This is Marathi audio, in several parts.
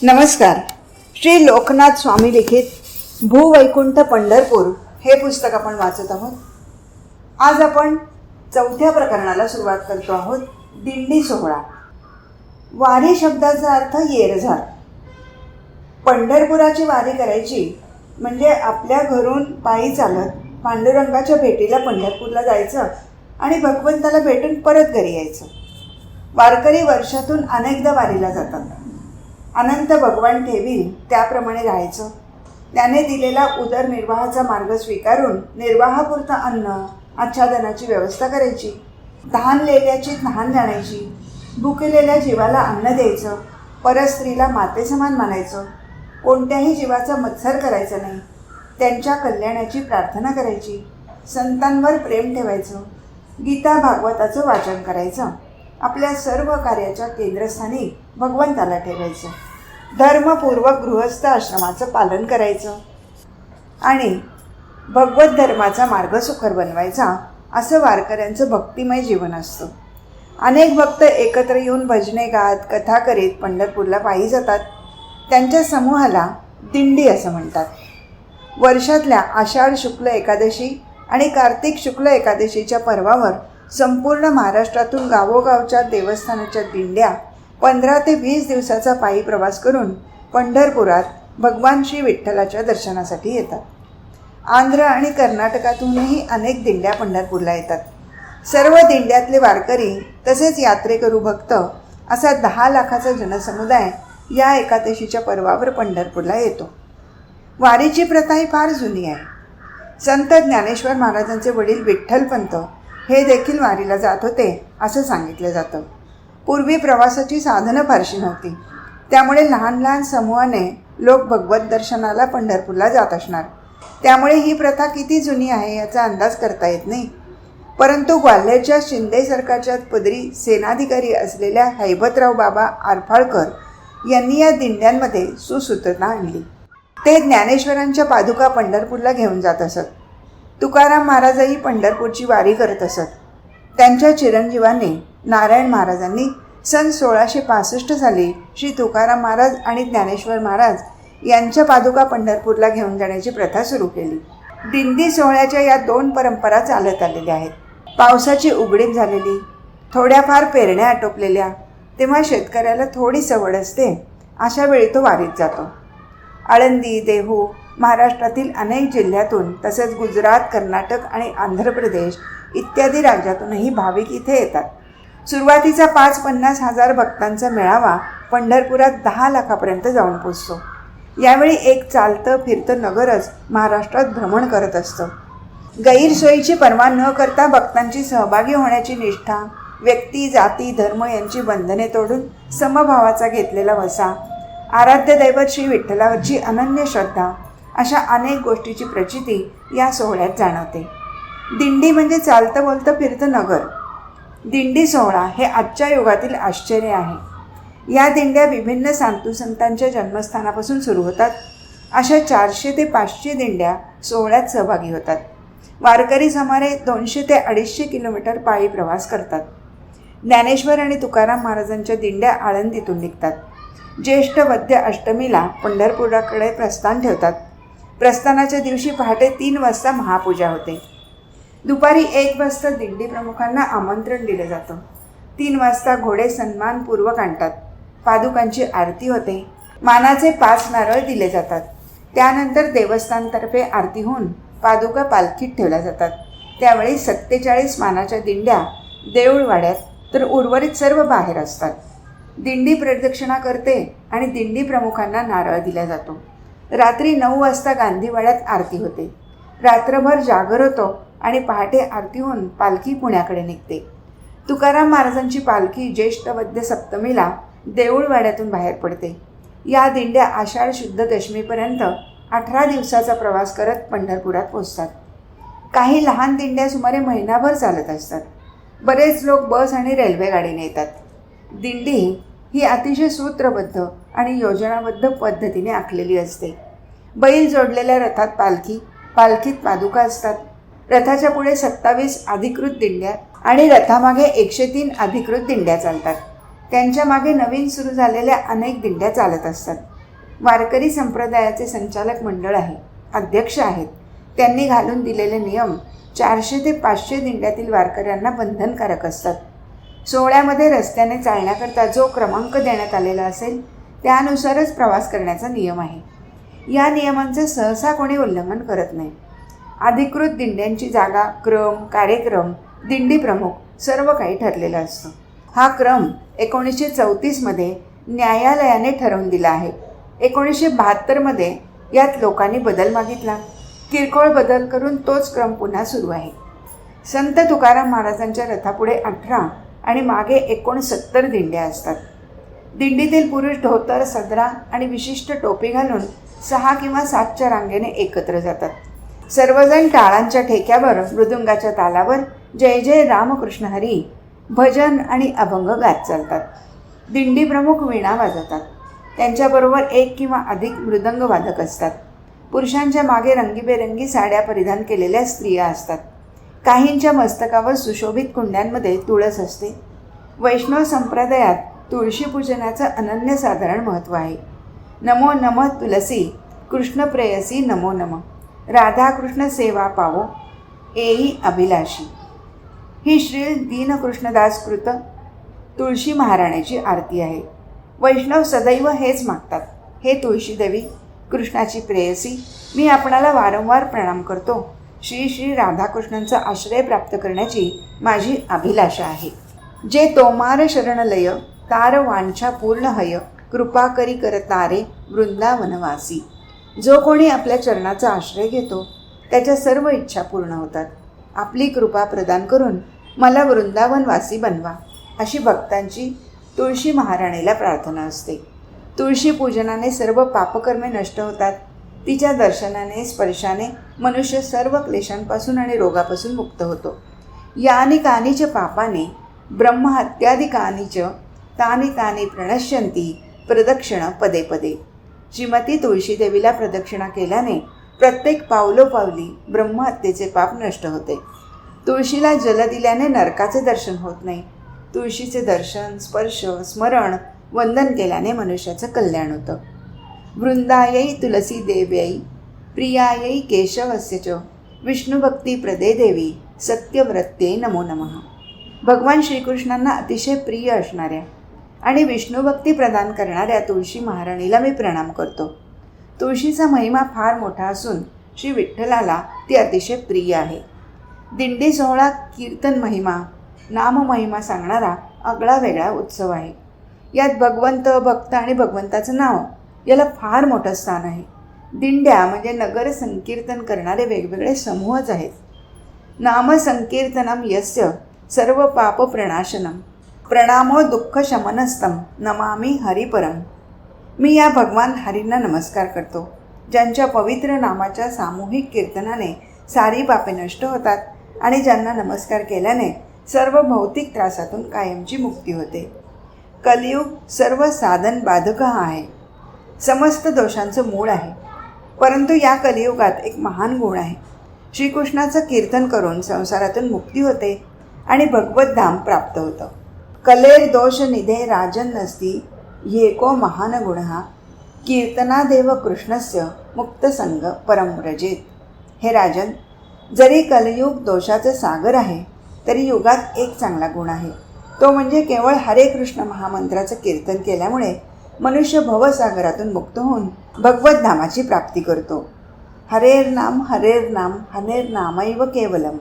नमस्कार. श्री लोकनाथ स्वामी लिखित भूवैकुंठ पंढरपूर हे पुस्तक आपण वाचत आहोत. आज आपण चौथ्या प्रकरणाला सुरुवात करतो आहोत. दिंडी सोहळा. वारी शब्दाचा अर्थ येरझार. पंढरपुराची वारी करायची म्हणजे आपल्या घरून पायी चालत पांडुरंगाच्या भेटीला पंढरपूरला जायचं आणि भगवंताला भेटून परत घरी यायचं. वारकरी वर्षातून अनेकदा वारीला जातात. अनंत भगवान ठेवील त्याप्रमाणे राहायचं. त्याने दिलेला उदरनिर्वाहाचा मार्ग स्वीकारून निर्वाहापुरतं अन्न आच्छादनाची व्यवस्था करायची. तहानलेल्याची तहान जाणायची भुकलेल्या जीवाला अन्न द्यायचं. परस्त्रीला मातेसमान मानायचं. कोणत्याही जीवाचा मत्सर करायचा नाही. त्यांच्या कल्याणाची प्रार्थना करायची. संतांवर प्रेम ठेवायचं. गीता भागवताचं वाचन करायचं. आपल्या सर्व कार्याच्या केंद्रस्थानी भगवंताला ठेवायचं. धर्मपूर्वक गृहस्थ आश्रमाचं पालन करायचं. आणि भगवत धर्माचा मार्ग सुखर बनवायचा असं वारकऱ्यांचं भक्तिमय जीवन असतं. अनेक भक्त एकत्र येऊन भजने गात कथा करीत पंढरपूरला पायी जातात. त्यांच्या समूहाला दिंडी असं म्हणतात. वर्षातल्या आषाढ शुक्ल एकादशी आणि कार्तिक शुक्ल एकादशीच्या पर्वावर संपूर्ण महाराष्ट्रातून गावोगावच्या देवस्थानाच्या दिंड्या पंधरा ते वीस दिवसाचा पायी प्रवास करून पंढरपुरात भगवान श्री विठ्ठलाच्या दर्शनासाठी येतात. आंध्र आणि कर्नाटकातूनही अनेक दिंड्या पंढरपूरला येतात. सर्व दिंड्यातले वारकरी तसेच यात्रेकरू भक्त असा दहा लाखाचा जनसमुदाय या एकादशीच्या पर्वावर पंढरपूरला येतो. वारीची प्रथा ही फार जुनी आहे. संत ज्ञानेश्वर महाराजांचे वडील विठ्ठलपंत हे देखील वारीला जात होते असं सांगितलं जातं. पूर्वी प्रवासाची साधनं फारशी नव्हती. त्यामुळे लहान लहान समूहाने लोक भगवत दर्शनाला पंढरपूरला जात असणार. त्यामुळे ही प्रथा किती जुनी आहे याचा अंदाज करता येत नाही. परंतु ग्वाल्हेरच्या शिंदे सरकारच्या पदरी सेनाधिकारी असलेल्या हैबतराव बाबा आरफाळकर यांनी या दिंड्यांमध्ये सुसूत्रता आणली. ते ज्ञानेश्वरांच्या पादुका पंढरपूरला घेऊन जात असत. तुकाराम महाराजही पंढरपूरची वारी करत असत. त्यांच्या चिरंजीवाने नारायण महाराजांनी सन सोळाशे पासष्ट साली श्री तुकाराम महाराज आणि ज्ञानेश्वर महाराज यांच्या पादुका पंढरपूरला घेऊन जाण्याची प्रथा सुरू केली. दिंडी सोहळ्याच्या या दोन परंपरा चालत आलेल्या आहेत. पावसाची उघडीप झालेली थोड्याफार पेरण्या आटोपलेल्या तेव्हा शेतकऱ्याला थोडी सवड असते अशा वेळी तो वारीत जातो. आळंदी देहू महाराष्ट्रातील अनेक जिल्ह्यातून तसेच गुजरात कर्नाटक आणि आंध्र प्रदेश इत्यादी राज्यातूनही भाविक इथे येतात. सुरुवातीचा पाच पन्नास हजार भक्तांचा मेळावा पंढरपुरात दहा लाखापर्यंत जाऊन पोचतो. यावेळी एक चालतं फिरतं नगरच महाराष्ट्रात भ्रमण करत असतं. गैरसोयीची पर्वा न करता भक्तांची सहभागी होण्याची निष्ठा व्यक्ती जाती धर्म यांची बंधने तोडून समभावाचा घेतलेला वसा आराध्य दैवत श्री विठ्ठलावरची अनन्य श्रद्धा अशा अनेक गोष्टीची प्रचिती या सोहळ्यात जाणवते. दिंडी म्हणजे चालतं बोलतं फिरतं नगर. दिंडी सोहळा हे आजच्या युगातील आश्चर्य आहे. या दिंड्या विभिन्न सांतू संतांच्या जन्मस्थानापासून सुरू होतात. अशा चारशे ते पाचशे दिंड्या सोहळ्यात सहभागी होतात. वारकरी सुमारे दोनशे ते अडीचशे किलोमीटर पायी प्रवास करतात. ज्ञानेश्वर आणि तुकाराम महाराजांच्या दिंड्या आळंदीतून निघतात. ज्येष्ठ वद्य अष्टमीला पंढरपुराकडे प्रस्थान ठेवतात. प्रस्थानाच्या दिवशी पहाटे तीन वाजता महापूजा होते. दुपारी एक वाजता दिंडी प्रमुखांना आमंत्रण दिलं जातं. तीन वाजता घोडे सन्मानपूर्वक आणतात. पादुकांची आरती होते. मानाचे पाच नारळ दिले जातात. त्यानंतर देवस्थानतर्फे आरती होऊन पादुका पालखीत ठेवल्या जातात. त्यावेळी सत्तेचाळीस मानाच्या दिंड्या देऊळवाड्यात तर उर्वरित सर्व बाहेर असतात. दिंडी प्रदक्षिणा करते आणि दिंडी प्रमुखांना नारळ दिला जातो. रात्री नऊ वाजता गांधीवाड्यात आरती होते. रात्रभर जागर होतो आणि पहाटे आरती होऊन पालखी पुण्याकडे निघते. तुकाराम महाराजांची पालखी ज्येष्ठ वद्य सप्तमीला देऊळवाड्यातून बाहेर पडते. या दिंड्या आषाढ शुद्ध दशमीपर्यंत अठरा दिवसाचा प्रवास करत पंढरपुरात पोचतात काही लहान दिंड्या सुमारे महिनाभर चालत असतात. बरेच लोक बस आणि रेल्वे गाडीने येतात. दिंडी ही अतिशय सूत्रबद्ध आणि योजनाबद्ध पद्धतीने आखलेली असते. बैल जोडलेल्या रथात पालखी पालखीत पादुका असतात. रथाच्या पुढे सत्तावीस अधिकृत दिंड्या आणि रथामागे एकशे तीन अधिकृत दिंड्या चालतात. त्यांच्या मागे नवीन सुरू झालेल्या अनेक दिंड्या चालत असतात. वारकरी संप्रदायाचे संचालक मंडळ आहे अध्यक्ष आहेत. त्यांनी घालून दिलेले नियम चारशे ते पाचशे दिंड्यातील वारकऱ्यांना बंधनकारक असतात. सोहळ्यामध्ये रस्त्याने चालण्याकरता जो क्रमांक देण्यात आलेला असेल त्यानुसारच प्रवास करण्याचा नियम आहे. या नियमांचं सहसा कोणी उल्लंघन करत नाही. अधिकृत दिंड्यांची जागा क्रम कार्यक्रम दिंडी प्रमुख सर्व काही ठरलेलं असतं. हा क्रम एकोणीसशे चौतीसमध्ये न्यायालयाने ठरवून दिला आहे. एकोणीसशे बहात्तरमध्ये यात लोकांनी बदल मागितला. किरकोळ बदल करून तोच क्रम पुन्हा सुरू आहे. संत तुकाराम महाराजांच्या रथापुढे अठरा आणि मागे एकोणसत्तर दिंड्या असतात. दिंडीतील पुरुष धोतर सदरा आणि विशिष्ट टोपी घालून सहा किंवा सातच्या रांगेने एकत्र जातात. सर्वजण टाळांच्या ठेक्यावर मृदुंगाच्या तालावर जय जय रामकृष्ण हरी भजन आणि अभंग गात चालतात. दिंडी प्रमुख वीणा वाजवतात. त्यांच्याबरोबर एक किंवा अधिक मृदंगवादक असतात. पुरुषांच्या मागे रंगीबेरंगी साड्या परिधान केलेल्या स्त्रिया असतात. काहींच्या मस्तकावर सुशोभित कुंड्यांमध्ये तुळस असते. वैष्णव संप्रदायात तुळशीपूजनाचं अनन्यसाधारण महत्त्व आहे. नमो नम तुलसी कृष्ण प्रेयसी नमो नम. राधाकृष्ण सेवा पावो एई अभिलाषी. ही श्री दीनकृष्णदास कृत तुळशी महाराण्याची आरती आहे. वैष्णव सदैव हेच मागतात. हे तुळशीदेवी कृष्णाची प्रेयसी मी आपणाला वारंवार प्रणाम करतो. श्री श्री राधाकृष्णांचा आश्रय प्राप्त करण्याची माझी अभिलाषा आहे. जे तोमार शरणलय तार वांछा पूर्ण हय कृपा करी कर तारे वृंदावनवासी. जो कोणी आपल्या चरणाचा आश्रय घेतो त्याच्या सर्व इच्छा पूर्ण होतात. आपली कृपा प्रदान करून मला वृंदावनवासी बनवा अशी भक्तांची तुळशी महाराणीला प्रार्थना असते. तुळशी पूजनाने सर्व पापकर्मे नष्ट होतात. तिच्या दर्शनाने स्पर्शाने मनुष्य सर्व क्लेशांपासून आणि रोगापासून मुक्त होतो. यानी कानीच पापाने ब्रह्महत्यादी कानीच ताने ताने प्रणश्यंती प्रदक्षिण पदे पदे. श्रीमती तुळशीदेवीला प्रदक्षिणा केल्याने प्रत्येक पावलोपावली ब्रह्महत्येचे पाप नष्ट होते. तुळशीला जल दिल्याने नरकाचे दर्शन होत नाही. तुळशीचे दर्शन स्पर्श स्मरण वंदन केल्याने मनुष्याचं कल्याण होतं. वृंदायै तुलसीदेव्यै प्रियायै केशवस्य च विष्णुभक्तीप्रदे देवी सत्यव्रत्ये नमो नमः. भगवान श्रीकृष्णांना अतिशय प्रिय असणाऱ्या आणि विष्णुभक्ती प्रदान करणाऱ्या तुळशी महाराणीला मी प्रणाम करतो. तुळशीचा महिमा फार मोठा असून श्री विठ्ठलाला ती अतिशय प्रिय आहे. दिंडी सोहळा कीर्तन महिमा नाममहिमा सांगणारा आगळा वेगळा उत्सव आहे. यात भगवंत भक्त आणि भगवंताचं नाव याला फार मोठं स्थान आहे. दिंड्या म्हणजे नगर संकीर्तन करणारे वेगवेगळे समूहच आहेत. नामसंकीर्तनम यस्य सर्व पाप प्रणाशनम. प्रणामो दुःख शमनस्तम. नमामी हरिपरम. मी या भगवान हरींना नमस्कार करतो. ज्यांच्या पवित्र नामाच्या सामूहिक कीर्तनाने सारी पापे नष्ट होतात आणि ज्यांना नमस्कार केल्याने सर्व भौतिक त्रासातून कायमची मुक्ती होते. कलियुग सर्व साधन बाधक हा आहे. समस्त दोषांचं मूळ आहे. परंतु या कलियुगात एक महान गुण आहे. श्रीकृष्णाचं कीर्तन करून संसारातून मुक्ती होते आणि भगवत धाम प्राप्त होतं. कलेर दोष निधे राजन नसती येको महान गुण हा. कीर्तनादेव कृष्णस्य मुक्तसंग परमव्रजेत हे राजन जरी कलयुग दोषाचं सागर आहे तरी युगात एक चांगला गुण आहे. तो म्हणजे केवळ हरे कृष्ण महामंत्राचं कीर्तन केल्यामुळे मनुष्य भवसागरातून मुक्त होऊन भगवतधामाची प्राप्ती करतो. हरेर नाम हरेर नाम हरेर नामैव केवलम.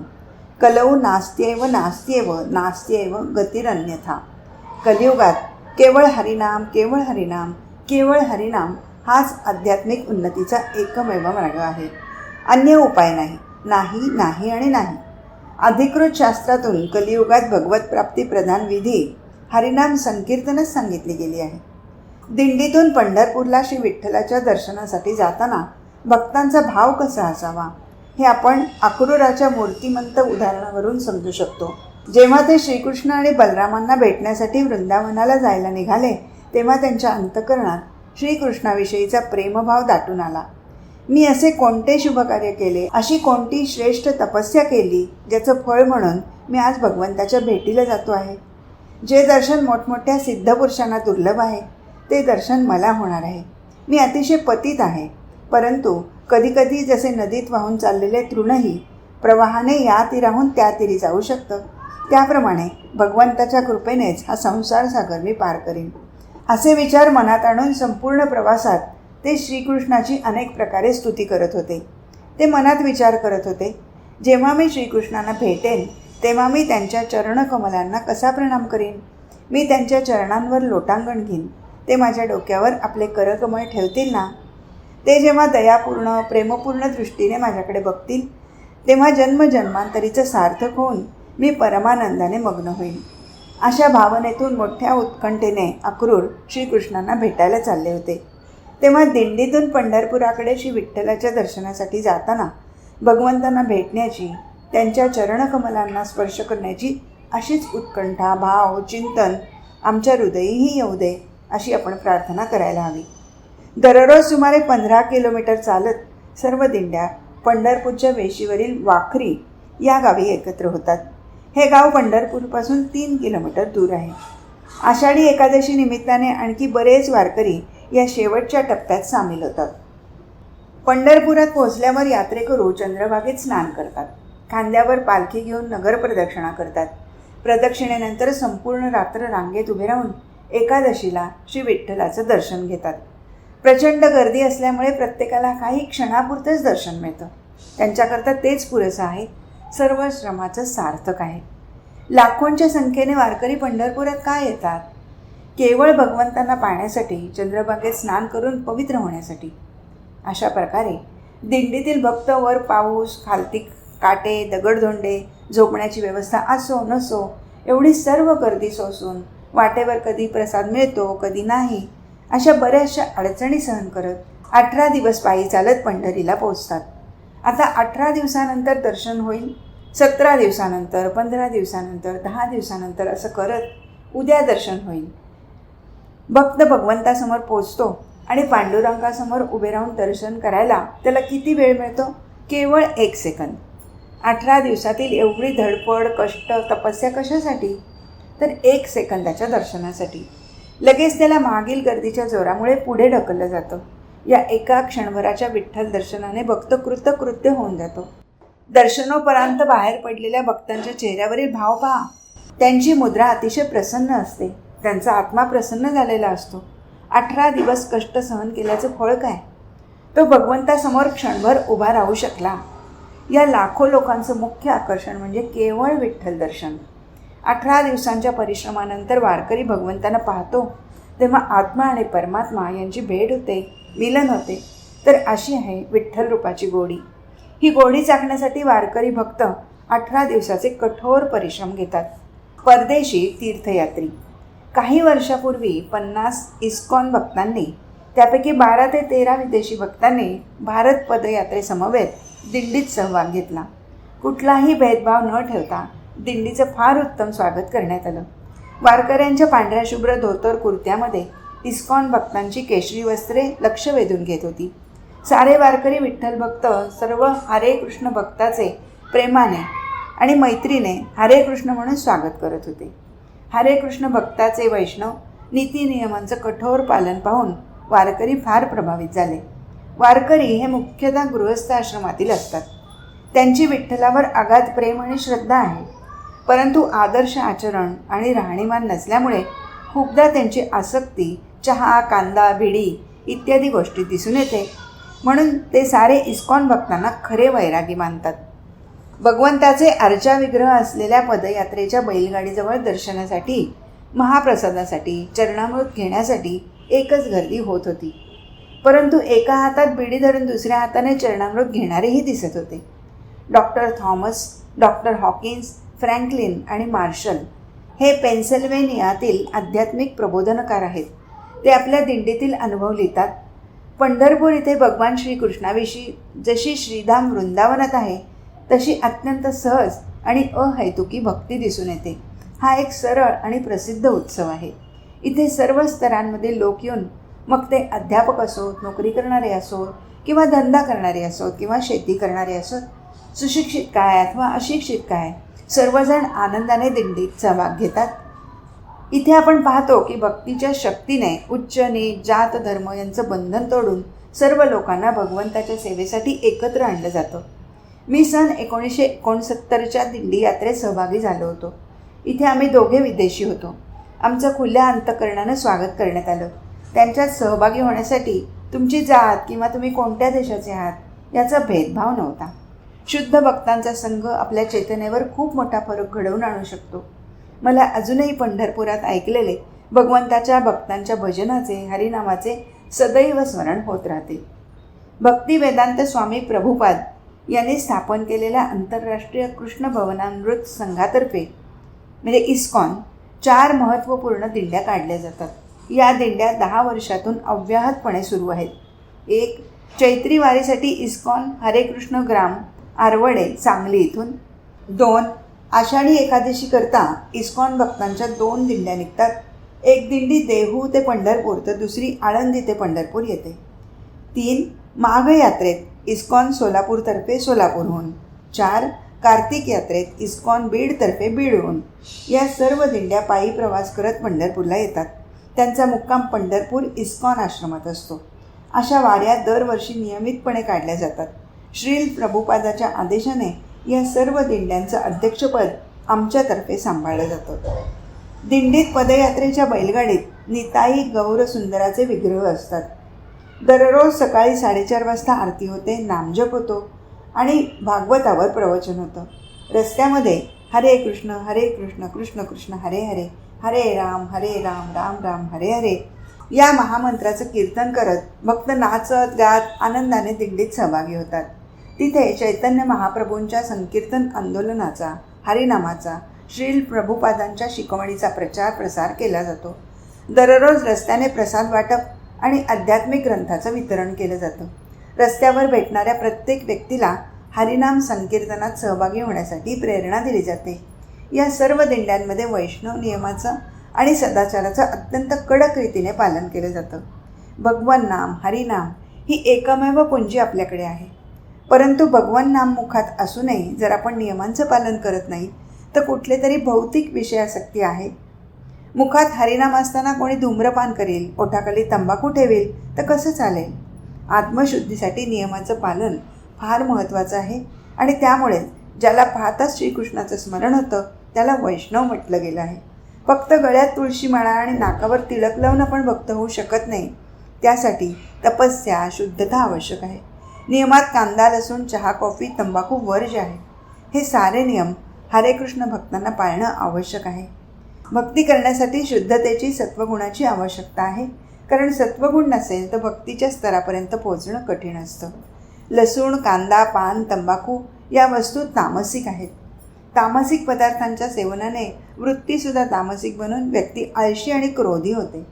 कलौ नास्त्येव नास्त्येव नास्त्येव गतिरन्यथा. कलियुगात केवळ हरिनाम केवळ हरिनाम केवळ हरिनाम हाच आध्यात्मिक उन्नतीचा एकमेव मार्ग आहे. अन्य उपाय नाही नाही नाही आणि नाही. अधिकृत शास्त्रातून कलियुगात भगवत प्राप्ती प्रधान विधी हरिनाम संकीर्तनच सांगितली गेली आहे. दिंडीतून पंढरपूरला श्री विठ्ठलाच्या दर्शनासाठी जाताना भक्तांचा भाव कसा असावा हे आपण अक्रूराच्या मूर्तिमंत उदाहरणावरून समजू शकतो. जेव्हा ते श्रीकृष्ण आणि बलरामांना भेटण्यासाठी वृंदावनाला जायला निघाले तेव्हा त्यांच्या अंतकरणात श्रीकृष्णाविषयीचा प्रेमभाव दाटून आला. मी असे कोणते शुभकार्य केले अशी कोणती श्रेष्ठ तपस्या केली ज्याचं फळ म्हणून मी आज भगवंताच्या भेटीला जातो आहे? जे दर्शन मोठमोठ्या सिद्धपुरुषांना दुर्लभ आहे ते दर्शन मला होणार आहे. मी अतिशय पतित आहे. परंतु कधीकधी जसे नदीत वाहून चाललेले तृणही प्रवाहाने या तीराहून त्या तीरी जाऊ शकतं. त्याप्रमाणे भगवंताच्या कृपेनेच हा संसार सागर मी पार करीन. असे विचार मनात आणून संपूर्ण प्रवासात ते श्रीकृष्णाची अनेक प्रकारे स्तुती करत होते. ते मनात विचार करत होते जेव्हा मी श्रीकृष्णांना भेटेन तेव्हा मी त्यांच्या चरणकमलांना कसा प्रणाम करीन? मी त्यांच्या चरणांवर लोटांगण घेईन. ते माझ्या डोक्यावर आपले करकमळ ठेवतील ना? ते जेव्हा दयापूर्ण प्रेमपूर्ण दृष्टीने माझ्याकडे बघतील तेव्हा जन्मजन्मांतरीचं सार्थक होऊन मी परमानंदाने मग्न होईल अशा भावनेतून मोठ्या उत्कंठेने अक्रूर श्रीकृष्णांना भेटायला चालले होते. तेव्हा दिंडीतून पंढरपुराकडे श्री विठ्ठलाच्या दर्शनासाठी जाताना भगवंतांना भेटण्याची त्यांच्या चरणकमलांना स्पर्श करण्याची अशीच उत्कंठा भाव चिंतन आमच्या हृदयीही येऊ दे. अशी आपण प्रार्थना करायला हवी. दररोज सुमारे पंधरा किलोमीटर चालत सर्व दिंड्या पंढरपूरच्या वेशीवरील वाखरी या गावी एकत्र होतात. हे गाव पंढरपूरपासून तीन किलोमीटर दूर आहे. आषाढी एकादशी निमित्ताने आणखी बरेच वारकरी या शेवटच्या टप्प्यात सामील होतात. पंढरपुरात पोहोचल्यावर यात्रेकरू चंद्रभागेत स्नान करतात. खांद्यावर पालखी घेऊन नगर प्रदक्षिणा करतात. प्रदक्षिणेनंतर संपूर्ण रात्र रांगेत उभे राहून एकादशीला श्री विठ्ठलाचं दर्शन घेतात. प्रचंड गर्दी असल्यामुळे प्रत्येकाला काही क्षणापुरतंच दर्शन मिळतं. त्यांच्याकरता तेच पुरेसं आहे. सर्व श्रमाचं सार्थक आहे. लाखोंच्या संख्येने वारकरी पंढरपुरात का येतात? केवळ भगवंतांना पाहण्यासाठी चंद्रभागेत स्नान करून पवित्र होण्यासाठी. अशा प्रकारे दिंडीतील भक्त वर पाऊस खालती काटे दगडधोंडे झोपण्याची व्यवस्था असो नसो एवढी सर्व गर्दी सोसून वाटेवर कधी प्रसाद मिळतो कधी नाही अशा बऱ्याचशा अडचणी सहन करत अठरा दिवस पायी चालत पंढरीला पोहोचतात. आता अठरा दिवसानंतर दर्शन होईल सतरा दिवसानंतर पंधरा दिवसानंतर दहा दिवसानंतर असं करत उद्या दर्शन होईल. भक्त भगवंतासमोर पोचतो आणि पांडुरंगासमोर उभे राहून दर्शन करायला त्याला किती वेळ मिळतो? केवळ एक सेकंद. अठरा दिवसातील एवढी धडपड कष्ट तपस्या कशासाठी? तर एक सेकंदाच्या दर्शनासाठी. लगेच त्याला मागील गर्दीच्या जोरामुळे पुढे ढकललं जातं. या एका क्षणभराच्या विठ्ठल दर्शनाने भक्त कृतकृत्य होऊन जातो. दर्शनोपरांत बाहेर पडलेल्या भक्तांच्या चेहऱ्यावरील भाव पहा. त्यांची मुद्रा अतिशय प्रसन्न असते. त्यांचा आत्मा प्रसन्न झालेला असतो. अठरा दिवस कष्ट सहन केल्याचं फळ काय? तो भगवंतासमोर क्षणभर उभा राहू शकला. या लाखो लोकांचं मुख्य आकर्षण म्हणजे केवळ विठ्ठल दर्शन. अठरा दिवसांच्या परिश्रमानंतर वारकरी भगवंतांना पाहतो. तेव्हा आत्मा आणि परमात्मा यांची भेट होते मिलन होते. तर अशी आहे विठ्ठल रूपाची गोडी. ही गोडी चाखण्यासाठी वारकरी भक्त अठरा दिवसाचे कठोर परिश्रम घेतात. परदेशी तीर्थयात्री. काही वर्षापूर्वी पन्नास इस्कॉन भक्तांनी त्यापैकी बारा ते तेरा विदेशी भक्तांनी भारत पदयात्रेसमवेत दिंडीत सहभाग घेतला. कुठलाही भेदभाव न ठेवता दिंडीचं फार उत्तम स्वागत करण्यात आलं. वारकऱ्यांच्या पांढऱ्या शुभ्र धोतर कुर्त्यामध्ये इस्कॉन भक्तांची केशरी वस्त्रे लक्ष वेधून घेत होती. सारे वारकरी विठ्ठल भक्त सर्व हरे कृष्ण भक्ताचे प्रेमाने आणि मैत्रीने हरे कृष्ण म्हणून स्वागत करत होते. हरे कृष्ण भक्ताचे वैष्णव नीतिनियमांचं कठोर पालन पाहून वारकरी फार प्रभावित झाले. वारकरी हे मुख्यतः गृहस्थ आश्रमातील असतात. त्यांची विठ्ठलावर आघात प्रेम आणि श्रद्धा आहे. परंतु आदर्श आचरण आणि राहणीमान नसल्यामुळे खूपदा त्यांची आसक्ती चहा कांदा भिडी इत्यादी गोष्टी दिसून येते. म्हणून ते सारे इस्कॉन भक्तांना खरे वैरागी मानतात. भगवंताचे अर्चा विग्रह असलेल्या पदयात्रेच्या बैलगाडीजवळ दर्शनासाठी महाप्रसादासाठी चरणामृत घेण्यासाठी एकच गर्दी होत होती. परंतु एका हातात बिडी धरून दुसऱ्या हाताने चरणामृत घेणारेही दिसत होते. Doctor Thomas doctor Hawkins Franklin आणि मार्शल हे पेन्सिल्वेनियातील आध्यात्मिक प्रबोधनकार आहेत. ते आपल्या दिंडीतील अनुभव लिहितात. पंढरपूर इथे भगवान श्रीकृष्णाविषयी जशी श्रीधाम वृंदावनात आहे तशी अत्यंत सहज आणि अहैतुकी भक्ती दिसून येते. हा एक सरळ आणि प्रसिद्ध उत्सव आहे. इथे सर्व स्तरांमध्ये लोक येऊन मग ते अध्यापक असोत नोकरी करणारे असोत किंवा धंदा करणारे असोत किंवा शेती करणारे असोत सुशिक्षित काय अथवा अशिक्षित काय सर्वजण आनंदाने दिंडीत सहभाग घेतात. इथे आपण पाहतो की भक्तीच्या शक्तीने उच्च नीच जात धर्म यांचं बंधन तोडून सर्व लोकांना भगवंताच्या सेवेसाठी एकत्र आणलं जातं. मी सन एकोणीसशे एकोणसत्तरच्या दिंडी यात्रेत सहभागी झालो होतो. इथे आम्ही दोघे विदेशी होतो. आमचं खुल्या अंतकरणानं स्वागत करण्यात आलं. त्यांच्यात सहभागी होण्यासाठी तुमची जात किंवा तुम्ही कोणत्या देशाचे आहात याचा भेदभाव नव्हता. शुद्ध भक्तांचा संघ आपल्या चेतनेवर खूप मोठा फरक घडवून आणू शकतो. मला अजूनही पंढरपुरात ऐकलेले भगवंताच्या भक्तांच्या भजनाचे हरिनामाचे सदैव स्मरण होत राहते. भक्ती वेदांत स्वामी प्रभुपाद यांनी स्थापन केलेल्या आंतरराष्ट्रीय कृष्ण भवनामृत संघातर्फे म्हणजे इस्कॉन चार महत्त्वपूर्ण दिंड्या काढल्या जातात. या दिंड्या दहा वर्षातून अव्याहतपणे सुरू आहेत. एक चैत्री वारीसाठी इस्कॉन हरे कृष्ण ग्राम आरवडे सांगली इथून. दोन आषाढी एकादशी करता इस्कॉन भक्तांच्या दोन दिंड्या निघतात. एक दिंडी देहू ते पंढरपूर तर दुसरी आळंदी ते पंढरपूर येते. तीन माघ यात्रेत इस्कॉन सोलापूरतर्फे सोलापूरहून. चार कार्तिक यात्रेत इस्कॉन बीडतर्फे बीडहून. या सर्व दिंड्या पायी प्रवास करत पंढरपूरला येतात. त्यांचा मुक्काम पंढरपूर इस्कॉन आश्रमात असतो. अशा वाऱ्या दरवर्षी नियमितपणे काढल्या जातात. श्रील प्रभुपादाच्या आदेशाने या सर्व दिंड्यांचं अध्यक्षपद आमच्यातर्फे सांभाळलं जातं. दिंडीत पदयात्रेच्या बैलगाडीत निताई गौरसुंदराचे विग्रह असतात. दररोज सकाळी साडेचार वाजता आरती होते नामजप होतो आणि भागवतावर प्रवचन होतं. रस्त्यामध्ये हरे कृष्ण हरे कृष्ण कृष्ण कृष्ण हरे हरे हरे राम हरे राम राम राम हरे हरे या महामंत्राचं कीर्तन करत भक्त नाचत गात आनंदाने दिंडीत सहभागी होतात. तिथे चैतन्य महाप्रभूंच्या संकीर्तन आंदोलनाचा हरिनामाचा श्रील प्रभुपादांच्या शिकवणीचा प्रचार प्रसार केला जातो. दररोज रस्त्याने प्रसाद वाटप आणि आध्यात्मिक ग्रंथाचं वितरण केलं जातं. रस्त्यावर भेटणाऱ्या प्रत्येक व्यक्तीला हरिनाम संकीर्तनात सहभागी होण्यासाठी प्रेरणा दिली जाते. या सर्व दिंड्यांमध्ये वैष्णव नियमाचं आणि सदाचाराचं अत्यंत कडक रीतीने पालन केलं जातं. भगवन नाम हरिनाम ही एकमेव पुंजी आपल्याकडे आहे. परंतु भगवान नाम मुखात असूनही जर आपण नियमांचं पालन करत नाही तर कुठले तरी भौतिक विषयासक्ती आहे. मुखात हरिनाम असताना कोणी धूम्रपान करेल ओठाखाली तंबाखू ठेवेल तर कसं चालेल? आत्मशुद्धीसाठी नियमाचं पालन फार महत्त्वाचं आहे आणि त्यामुळे ज्याला पाहताच श्रीकृष्णाचं स्मरण होतं त्याला वैष्णव म्हटलं गेलं आहे. फक्त गळ्यात तुळशी माळा आणि नाकावर तिळक लावून आपण भक्त होऊ शकत नाही त्यासाठी तपस्या शुद्धता आवश्यक आहे. नियमात कांदा लसूण चहा कॉफी तंबाखू वर्ज आहे. हे सारे नियम हरे कृष्ण भक्तांना पाळणं आवश्यक आहे. भक्ती करण्यासाठी शुद्धतेची सत्वगुणाची आवश्यकता आहे. कारण सत्वगुण नसेल तर भक्तीच्या स्तरापर्यंत पोहोचणं कठीण असतं. लसूण कांदा पान तंबाखू या वस्तू तामसिक आहेत. तामसिक पदार्थांच्या सेवनाने वृत्तीसुद्धा तामसिक बनून व्यक्ती आळशी आणि क्रोधी होते.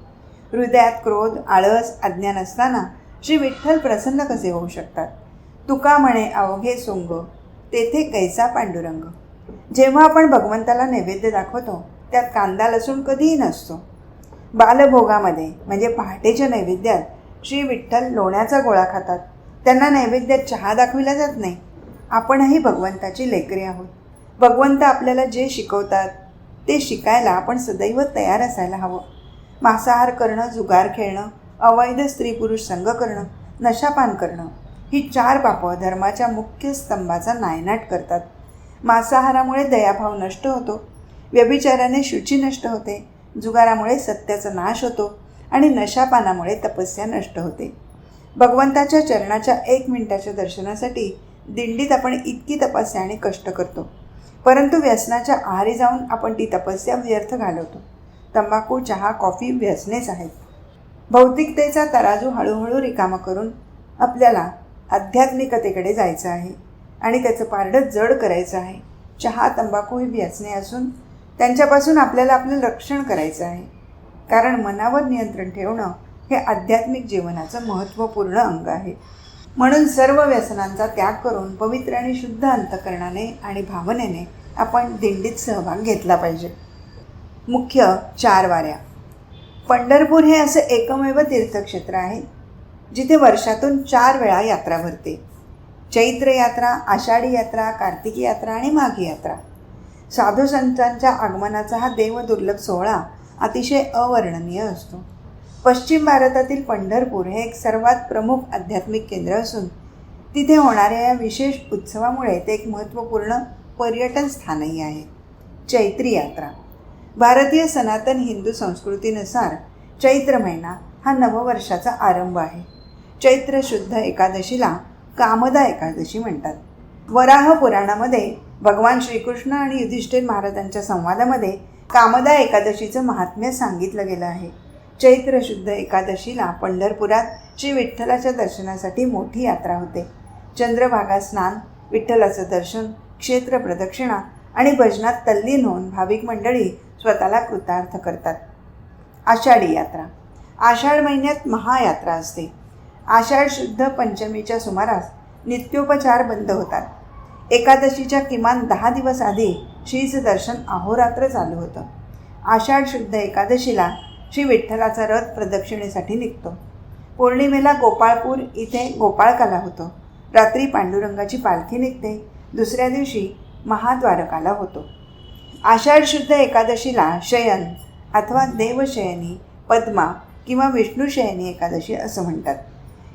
हृदयात क्रोध आळस अज्ञान असताना श्री विठ्ठल प्रसन्न कसे होऊ शकतात? तुका म्हणे अवघे सोंग तेथे कैसा पांडुरंग? जेव्हा आपण भगवंताला नैवेद्य दाखवतो त्यात कांदा लसूण कधीही नसतो. बालभोगामध्ये म्हणजे पहाटेच्या नैवेद्यात श्री विठ्ठल लोण्याचा गोळा खातात. त्यांना नैवेद्यात चहा दाखविला जात नाही. आपणही भगवंताची लेकरे आहोत. भगवंत आपल्याला जे शिकवतात ते शिकायला आपण सदैव तयार असायला हवं. मांसाहार करणं जुगार खेळणं अवैध स्त्री पुरुष संग करणं नशापान करणं ही चार पापं धर्माच्या मुख्य स्तंभाचा नायनाट करतात. मांसाहारामुळे दयाभाव नष्ट होतो व्यभिचाराने शुची नष्ट होते जुगारामुळे सत्याचा नाश होतो आणि नशापानामुळे तपस्या नष्ट होते. भगवंताच्या चरणाच्या एक मिनिटाच्या दर्शनासाठी दिंडीत आपण इतकी तपस्या आणि कष्ट करतो. परंतु व्यसनाच्या आहारी जाऊन आपण ती तपस्या व्यर्थ घालवतो. तंबाखू चहा कॉफी व्यसनेच आहेत. भौतिकतेचा तराजू हळूहळू रिकामा करून आपल्याला आध्यात्मिकतेकडे जायचं आहे आणि त्याचं पारडं जड करायचं आहे. चहा तंबाखू ही व्यसने असून त्यांच्यापासून आपल्याला आपलं रक्षण करायचं आहे. कारण मनावर नियंत्रण ठेवणं हे आध्यात्मिक जीवनाचं महत्त्वपूर्ण अंग आहे. म्हणून सर्व व्यसनांचा त्याग करून पवित्र आणि शुद्ध अंतकरणाने आणि भावनेने आपण दिंडीत सहभाग घेतला पाहिजे. मुख्य चार वाऱ्या. पंढरपूर हे असं एकमेव तीर्थक्षेत्र आहे जिथे वर्षातून चार वेळा यात्रा भरते. चैत्र यात्रा आषाढी यात्रा कार्तिकी यात्रा आणि माघी यात्रा. साधू संतांच्या आगमनाचा हा देवदुर्लभ सोहळा अतिशय अवर्णनीय असतो. पश्चिम भारतातील पंढरपूर हे एक सर्वात प्रमुख आध्यात्मिक केंद्र असून तिथे होणाऱ्या या विशेष उत्सवामुळे ते एक महत्त्वपूर्ण पर्यटन स्थानही आहे. चैत्री यात्रा. भारतीय सनातन हिंदू संस्कृतीनुसार चैत्र महिना हा नववर्षाचा आरंभ आहे. चैत्र शुद्ध एकादशीला कामदा एकादशी म्हणतात. वराह पुराणामध्ये भगवान श्रीकृष्ण आणि युधिष्ठिर महाराजांच्या संवादामध्ये कामदा एकादशीचं महात्म्य सांगितलं गेलं आहे. चैत्र शुद्ध एकादशीला पंढरपुरात श्री विठ्ठलाच्या दर्शनासाठी मोठी यात्रा होते. चंद्रभागा स्नान विठ्ठलाचं दर्शन क्षेत्र प्रदक्षिणा आणि भजनात तल्लीन होऊन भाविक मंडळी स्वतःला कृतार्थ करतात. आषाढी यात्रा. आषाढ महिन्यात महायात्रा असते. आषाढ शुद्ध पंचमीच्या सुमारास नित्योपचार बंद होतात. एकादशीच्या किमान दहा दिवस आधी श्रीचं दर्शन अहोरात्र चालू होतं. आषाढ शुद्ध एकादशीला श्री विठ्ठलाचा रथ प्रदक्षिणेसाठी निघतो. पौर्णिमेला गोपाळपूर इथे गोपाळकाला होतो. रात्री पांडुरंगाची पालखी निघते. दुसऱ्या दिवशी महाद्वारकाला होतो. आषाढ शुद्ध एकादशीला शयन अथवा देवशयनी पद्मा किंवा विष्णुशयनी एकादशी असं म्हणतात.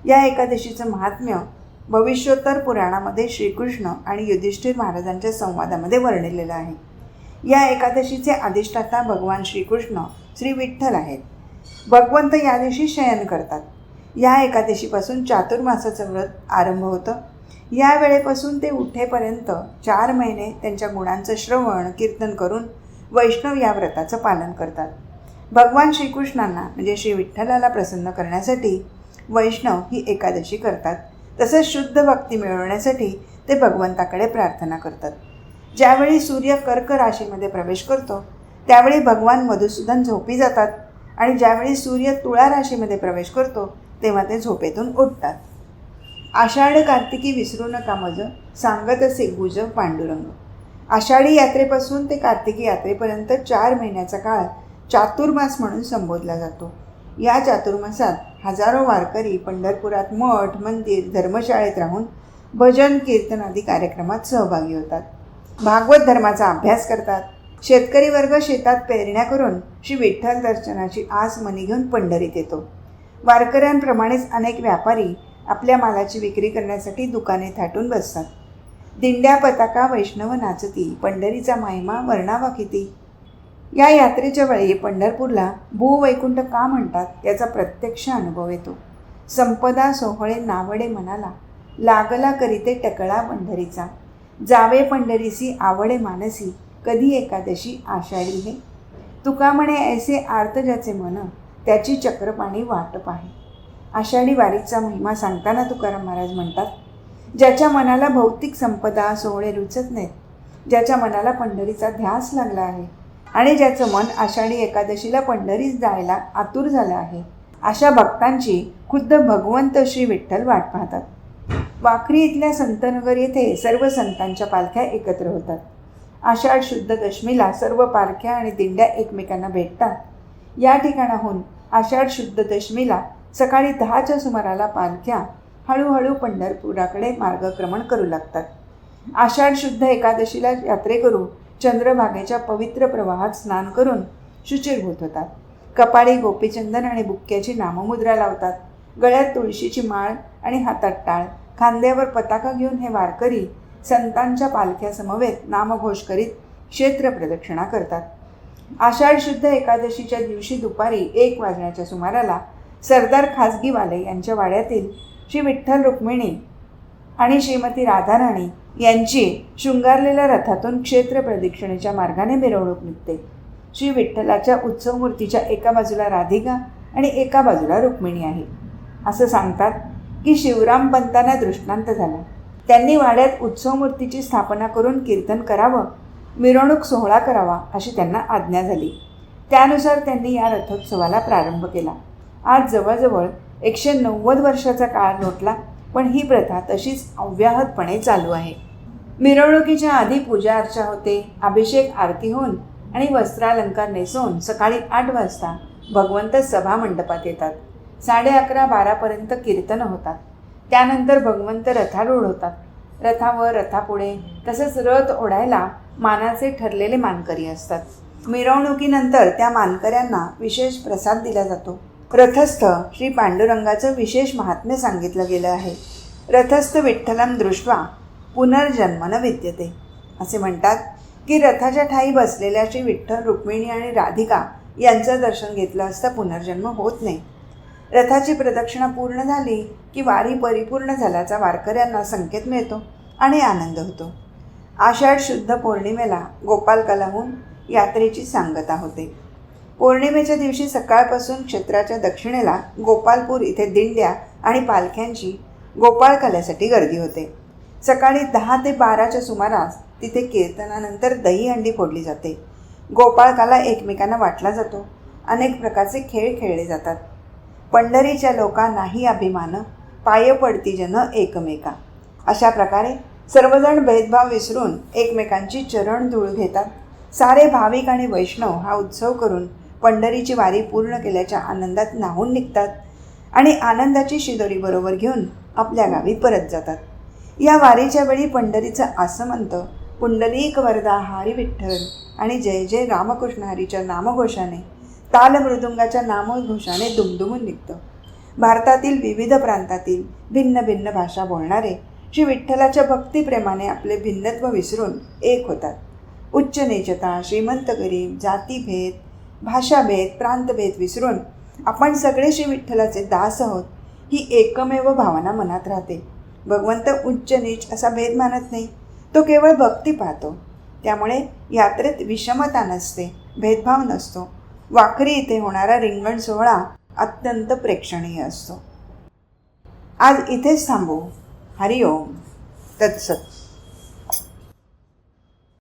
या एकादशीचं महात्म्य भविष्योत्तर पुराणामध्ये श्रीकृष्ण आणि युधिष्ठिर महाराजांच्या संवादामध्ये वर्णिलेलं आहे. या एकादशीचे अधिष्ठाता भगवान श्रीकृष्ण श्री विठ्ठल आहेत. भगवंत या दिवशी शयन करतात. या एकादशीपासून चातुर्मासाचं व्रत आरंभ होतं. या वेळेपासून ते उठेपर्यंत चार महिने त्यांच्या गुणांचं श्रवण कीर्तन करून वैष्णव या व्रताचं पालन करतात. भगवान श्रीकृष्णांना म्हणजे श्री विठ्ठलाला प्रसन्न करण्यासाठी वैष्णव ही एकादशी करतात. तसंच शुद्ध भक्ती मिळवण्यासाठी ते भगवंताकडे प्रार्थना करतात. ज्यावेळी सूर्य कर्क राशीमध्ये प्रवेश करतो त्यावेळी भगवान मधुसूदन झोपी जातात आणि ज्यावेळी सूर्य तुळा राशीमध्ये प्रवेश करतो तेव्हा ते झोपेतून उठतात. आषाढ कार्तिकी विसरू नका मज सांगत असे गुज पांडुरंग. आषाढी यात्रेपासून ते कार्तिकी यात्रेपर्यंत चार महिन्याचा काळ चातुर्मास म्हणून संबोधला जातो. या चातुर्मासात हजारो वारकरी पंढरपुरात मठ मंदिर धर्मशाळेत राहून भजन कीर्तन आदी कार्यक्रमात सहभागी होतात. भागवत धर्माचा अभ्यास करतात. शेतकरी वर्ग शेतात पेरण्या करून श्री विठ्ठल दर्शनाची आस मनी घेऊन पंढरीत येतो. वारकऱ्यांप्रमाणेच अनेक व्यापारी आपल्या मालाची विक्री करण्यासाठी दुकाने थाटून बसतात. दिंड्या पताका वैष्णव नाचती पंढरीचा महिमा वर्णावा किती? या यात्रेच्या वेळी पंढरपूरला भूवैकुंठ का म्हणतात याचा प्रत्यक्ष अनुभव येतो. संपदा सोहळे नावडे मनाला लागला करीते टकळा पंढरीचा. जावे पंढरीसी आवडे मानसी कधी एकादशी आषाढी हे? तुका म्हणे ऐसे आर्त ज्याचे मन त्याची चक्रपाणी वाटप आहे आषाढी वारीचा महिमा सांगताना तुकाराम महाराज म्हणतात ज्याच्या मनाला भौतिक संपदा सोहळे रुचत नाहीत ज्याच्या मनाला पंढरीचा ध्यास लागला आहे आणि ज्याचं मन आषाढी एकादशीला पंढरीस जायला आतुर झालं आहे अशा भक्तांची खुद्द भगवंत श्री विठ्ठल वाट पाहतात. वाखरी इथल्या संतनगर येथे सर्व संतांच्या पालख्या एकत्र होतात. आषाढ शुद्ध दशमीला सर्व पालख्या आणि दिंड्या एकमेकांना भेटतात. या ठिकाणाहून आषाढ शुद्ध दशमीला सकाळी दहाच्या सुमाराला पालख्या हळूहळू पंढरपुराकडे मार्गक्रमण करू लागतात. आषाढ शुद्ध एकादशीला यात्रेकरू चंद्रभागेच्या पवित्र प्रवाहात स्नान करून शुचिरभूत होतात. कपाळी गोपीचंदन आणि बुक्क्याची नाममुद्रा लावतात. गळ्यात तुळशीची माळ आणि हातात टाळ खांद्यावर पताका घेऊन हे वारकरी संतांच्या पालख्यासमवेत नामघोष करीत क्षेत्र प्रदक्षिणा करतात. आषाढ शुद्ध एकादशीच्या दिवशी दुपारी एक वाजण्याच्या सुमाराला सरदार खाजगीवाले यांच्या वाड्यातील श्री विठ्ठल रुक्मिणी आणि श्रीमती राधाराणी यांची शृंगारलेल्या रथातून क्षेत्र प्रदक्षिणेच्या मार्गाने मिरवणूक निघते. श्री विठ्ठलाच्या उत्सव मूर्तीच्या एका बाजूला राधिका आणि एका बाजूला रुक्मिणी आहे. असं सांगतात की शिवराम पंतांना दृष्टांत झाला. त्यांनी वाड्यात उत्सव मूर्तीची स्थापना करून कीर्तन करावं मिरवणूक सोहळा करावा अशी त्यांना आज्ञा झाली. त्यानुसार त्यांनी या रथोत्सवाला प्रारंभ केला. आज जवळजवळ एकशे नव्वद वर्षाचा काळ लोटला पण ही प्रथा तशीच अव्याहतपणे चालू आहे. मिरवणुकीच्या आधी पूजा अर्चा होते अभिषेक आरती होऊन आणि वस्त्रालंकार नेसून सकाळी आठ वाजता भगवंत सभा मंडपात येतात. साडे अकरा बारापर्यंत कीर्तनं होतात. त्यानंतर भगवंत रथारूढ होतात रथावर रथापुढे तसंच रथ ओढायला मानाचे ठरलेले मानकरी असतात. मिरवणुकीनंतर त्या मानकऱ्यांना विशेष प्रसाद दिला जातो. रथस्थ श्री पांडुरंगाचं विशेष महात्म्य सांगितलं गेलं आहे. रथस्थ विठ्ठलम दृष्ट्वा पुनर्जन्म न विद्यते. असे म्हणतात की रथाच्या ठाई बसलेल्या श्री विठ्ठल रुक्मिणी आणि राधिका यांचं दर्शन घेतलं असता पुनर्जन्म होत नाही. रथाची प्रदक्षिणा पूर्ण झाली की वारी परिपूर्ण झाल्याचा वारकऱ्यांना संकेत मिळतो आणि आनंद होतो. आषाढ शुद्ध पौर्णिमेला गोपालकलाहून यात्रेची सांगता होते. पौर्णिमेच्या दिवशी सकाळपासून क्षेत्राच्या दक्षिणेला गोपालपूर इथे दिंड्या आणि पालख्यांची गोपाळकाल्यासाठी गर्दी होते. सकाळी दहा ते बाराच्या सुमारास तिथे कीर्तनानंतर दहीहंडी फोडली जाते. गोपाळकाला एकमेकांना वाटला जातो. अनेक प्रकारचे खेळ खेळले जातात. पंढरीच्या लोकांनाही अभिमान पाय पडती जन एकमेका. अशा प्रकारे सर्वजण भेदभाव विसरून एकमेकांची चरण धूळ घेतात. सारे भाविक आणि वैष्णव हा उत्सव करून पंढरीची वारी पूर्ण केल्याच्या आनंदात नाहून निघतात आणि आनंदाची शिदोरी बरोबर घेऊन आपल्या गावी परत जातात. या वारीच्या वेळी पंढरीचं आसमंत पुंडलीक वरदा हरी विठ्ठल आणि जय जय रामकृष्ण हरीच्या नामघोषाने तालमृदुंगाच्या नामघोषाने दुमदुमून निघतं. भारतातील विविध प्रांतातील भिन्न भिन्न भाषा बोलणारे श्री विठ्ठलाच्या भक्तिप्रेमाने आपले भिन्नत्व विसरून एक होतात. उच्च नेचता श्रीमंत गरीब जातीभेद भाषाभेद प्रांतभेद विसरून आपण सगळे श्री विठ्ठलाचे दास आहोत ही एकमेव भावना मनात राहते. भगवंत उच्च नीच असा भेद मानत नाही. तो केवळ भक्ती पाहतो. त्यामुळे यात्रेत विषमता नसते भेदभाव नसतो. वाखरी इथे होणारा रिंगण सोहळा अत्यंत प्रेक्षणीय असतो. आज इथेच थांबू. हरिओम. तत्सत.